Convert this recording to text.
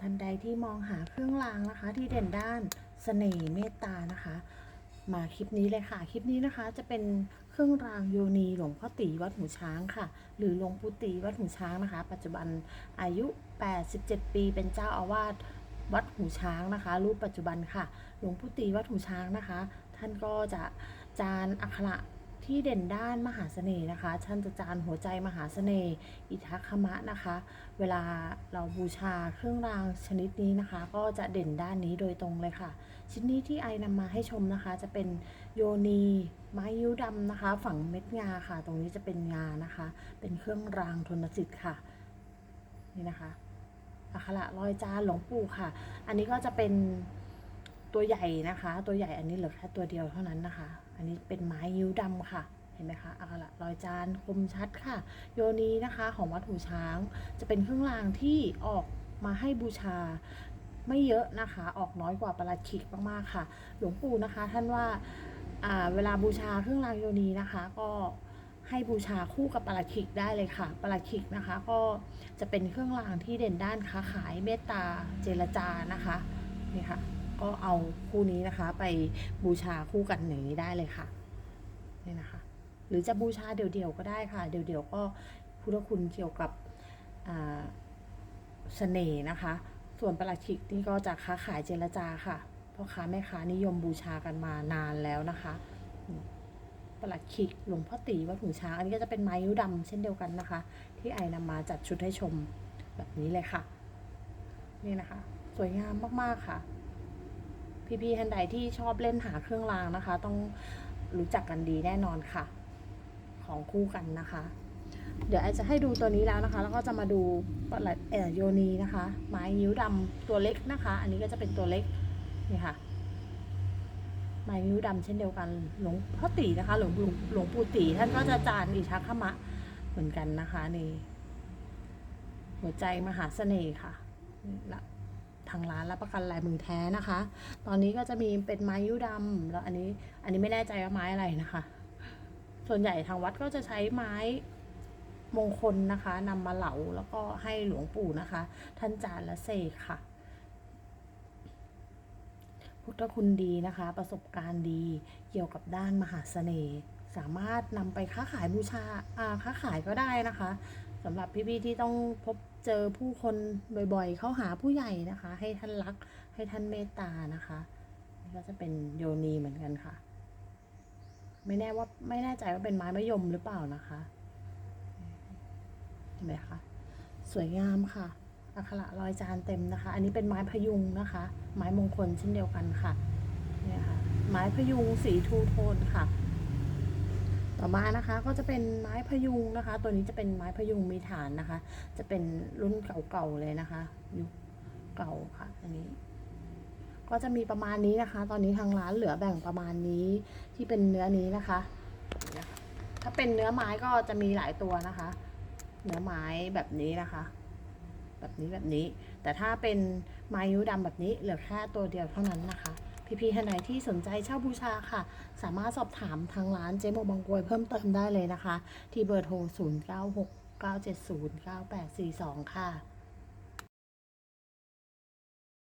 ท่านใดที่มองหาเครื่องรางนะคะ ที่เด่นด้านเสน่ห์เมตตานะคะ มาคลิปนี้เลยค่ะ คลิปนี้นะคะจะเป็นเครื่องรางโยนีหลวงพ่อตีวัดหูช้างค่ะ หรือหลวงปู่ตีวัดหูช้างนะคะ ปัจจุบันอายุ 87 ปีเป็นเจ้าอาวาสวัดหูช้างนะคะ รูปปัจจุบันค่ะ หลวงปู่ตีวัดหูช้างนะคะ ท่านก็จะจานอักขระ ที่เด่นด้านมหาเสน่ห์นะคะท่านจะจานหัวใจมหาเสน่ห์ อิทัคขมะนะคะ เวลาเราบูชาเครื่องรางชนิดนี้นะคะ ก็จะเด่นด้านนี้โดยตรงเลยค่ะ ชิ้นนี้ที่ไอนำมาให้ชมนะคะ จะเป็นโยนีไม้ยิ้วดำนะคะ ฝังเม็ดงาค่ะ ตรงนี้จะเป็นงานะคะ เป็นเครื่องรางทนจิตค่ะ นี่นะคะอักขระรอยจานหลวงปู่ค่ะ อันนี้ก็จะเป็น ตัวใหญ่นะคะ ตัวใหญ่อันนี้เหลือแค่ตัวเดียวเท่านั้นนะคะ อันนี้เป็นไม้ยิ้วดำค่ะเห็นไหมคะอักขระรอยจานคมชัดค่ะ โยนีนะคะของวัดหูช้าง จะเป็นเครื่องรางที่ออกมาให้บูชา ไม่เยอะนะคะ ออกน้อยกว่าประหลัดขิกมากๆค่ะ หลวงปู่นะคะ ท่านว่าเวลาบูชาเครื่องรางโยนีนะคะ ก็ให้บูชาคู่กับประหลัดขิกได้เลยค่ะประหลัดขิกนะคะ ก็จะเป็นเครื่องรางที่เด่นด้านค้าขายเมตตาเจรจานะคะนี่ค่ะ ก็เอาคู่นี้นะคะ ไปบูชาคู่กันอย่างนี้ได้เลยค่ะนี่นะคะ หรือจะบูชาเดี่ยวๆก็ได้ค่ะ เดี่ยวๆก็พุทธคุณเกี่ยวกับเสน่ห์นะคะ ส่วนประหลัดขิกนี่ก็จะค้าขายเจรจาค่ะพ่อค้าแม่ค้านิยมบูชากันมานานแล้วนะคะประหลัดขิกหลวงพ่อตีวัดหูช้างอันนี้ก็จะเป็นไม้ยิ้วดำเช่นเดียวกันนะคะ ที่ไอนำมาจัดชุดให้ชมแบบนี้เลยค่ะ นี่นะคะ สวยงามมากๆค่ะ พี่ๆท่านใดที่ชอบเล่นหาเครื่องรางนะคะ ต้องรู้จักกันดีแน่นอนค่ะ ของคู่กันนะคะ เดี๋ยวไอจะให้ดูตัวนี้แล้วนะคะ แล้วก็จะมาดูปลัดเออโยนีนะคะ ไม้นิ้วดำตัวเล็กนะคะ อันนี้ก็จะเป็นตัวเล็กนี่ค่ะไม้นิ้วดำเช่นเดียวกันหลวงพ่อตีนะคะ หลวงปู่หลวงปู่ตีท่านก็จะจานอิทัคขมะเหมือนกันนะคะนี่หัวใจมหาเสน่ห์ค่ะนี่ละ ทางร้านรับประกันลายมือแท้นะคะ ตอนนี้ก็จะมีเป็นไม้ยิ้วดำแล้วอันนี้อันนี้ไม่แน่ใจว่าไม้อะไรนะคะ ส่วนใหญ่ทางวัดก็จะใช้ไม้มงคลนะคะนำมาเหลาแล้วก็ให้หลวงปู่นะคะ ท่านจารและเสกค่ะ พุทธคุณดีนะคะ ประสบการณ์ดีเกี่ยวกับด้านมหาเสน่ห์สามารถนำไปค้าขายบูชาอาค้าขายก็ได้นะคะ สำหรับพี่ๆที่ต้องพบเจอผู้คนบ่อยๆ เข้าหาผู้ใหญ่นะคะ ให้ท่านรักให้ท่านเมตตานะคะนี่ก็จะเป็นโยนีเหมือนกันค่ะ ไม่แน่ว่าไม่แน่ใจว่าเป็นไม้มะยมหรือเปล่านะคะเห็นไหมคะสวยงามค่ะอักขระรอยจานเต็มนะคะ อันนี้เป็นไม้พยุงนะคะ ไม้มงคลเช่นเดียวกันค่ะเนี่ยค่ะไม้พยุงสีทูโทนค่ะ ต่อมานะคะก็จะเป็นไม้พยุงนะคะ ตัวนี้จะเป็นไม้พยุงมีฐานนะคะ จะเป็นรุ่นเก่าๆเลยนะคะยุคเก่าค่ะอันนี้ ก็จะมีประมาณนี้นะคะ ตอนนี้ทางร้านเหลือแบ่งประมาณนี้ที่เป็นเนื้อนี้นะคะ ถ้าเป็นเนื้อไม้ก็จะมีหลายตัวนะคะ เนื้อไม้แบบนี้นะคะ แบบนี้แบบนี้ แต่ถ้าเป็นไม้ยิ้วดำแบบนี้เหลือแค่ตัวเดียวเท่านั้นนะคะ พี่ๆท่านไหนที่สนใจเช่าบูชาค่ะ สามารถสอบถามทางร้านเจโมบางกวยเพิ่มเติมได้เลยนะคะ ที่เบอร์โทร 0 9 6 9 7 0 9 8 4 2 ค่ะ